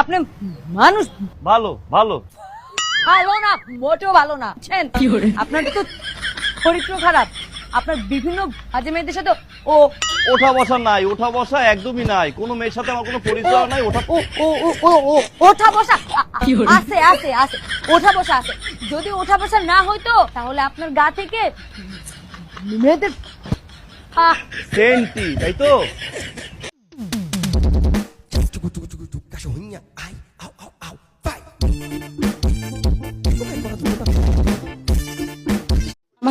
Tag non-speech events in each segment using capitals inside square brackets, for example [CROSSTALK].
আপনি মানুষ? ভালো ভালো। ভালো না মোটেও ভালো না। বুঝছেন? আপনার তো চরিত্র খারাপ। আপনার বিভিন্ন বাজে মেয়েদের সাথে ও ওঠা বসা নাই ওঠা বসা একদমই নাই। কোনো মেয়ের সাথে আমার কোনো পরিচয় নাই ওঠা ও ও ও ও ও ওঠা বসা। আছে আছে আছে ওঠা বসা আছে। যদি ওঠা বসা না হইতো তাহলে আপনার গা থেকে মেয়েদের সেন্টি তাই তো?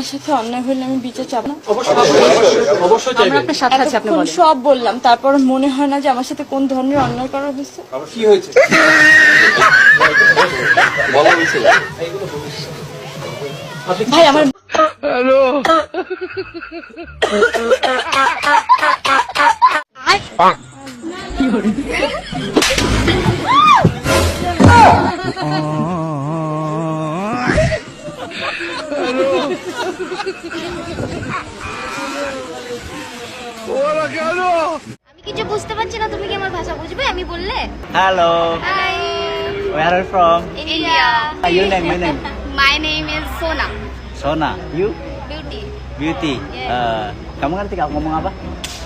আমার সাথে অন্যায় হলে আমি বিচার চাপ না। আমরা আপনার সাথে আছি আপনি বলেন। সব বললাম তারপর মনে হয় না যে আমার সাথে কোন ধরনের অন্যায় করা হয়েছে। কি হয়েছে? ভাই আমার আমি কিছু বুঝতে পারছি না তুমি কি আমার ভাষা বুঝবে আমি বললে Hello, hi where are you from? India Uh, your name, your name? [LAUGHS] My name is Sona Sona. You? Beauty Beauty. Yeah. Uh, kamu ngerti kamu ngomong apa?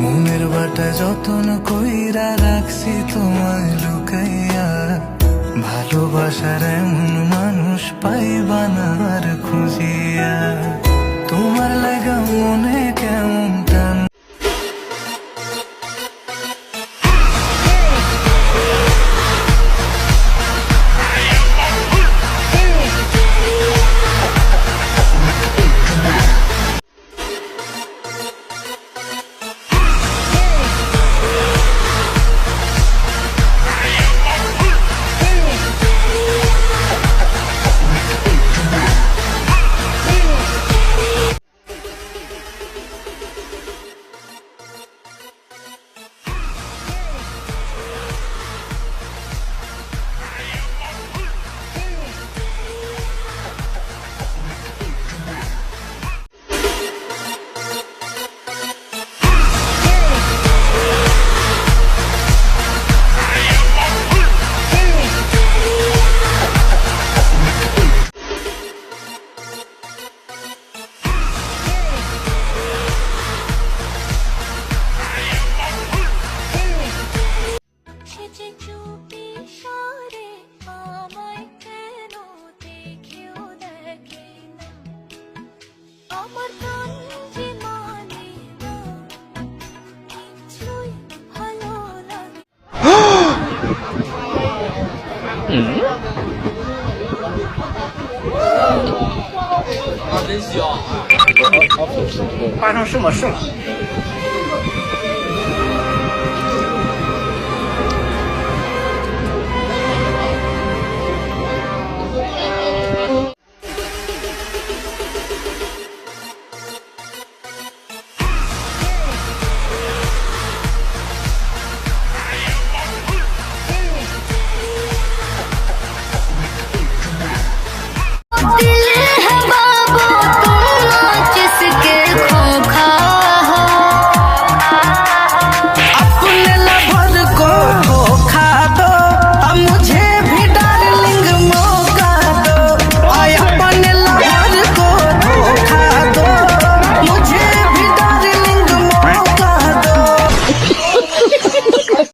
মনের বাটা যতন কইরা রাখছি তোমায় লুকাইয়া, ভালোবাসার এমন মানুষ পাইবা না আর খুঁজিয়া। তোমার লাগা মনে কেমন 啊！真香，发生什么事了？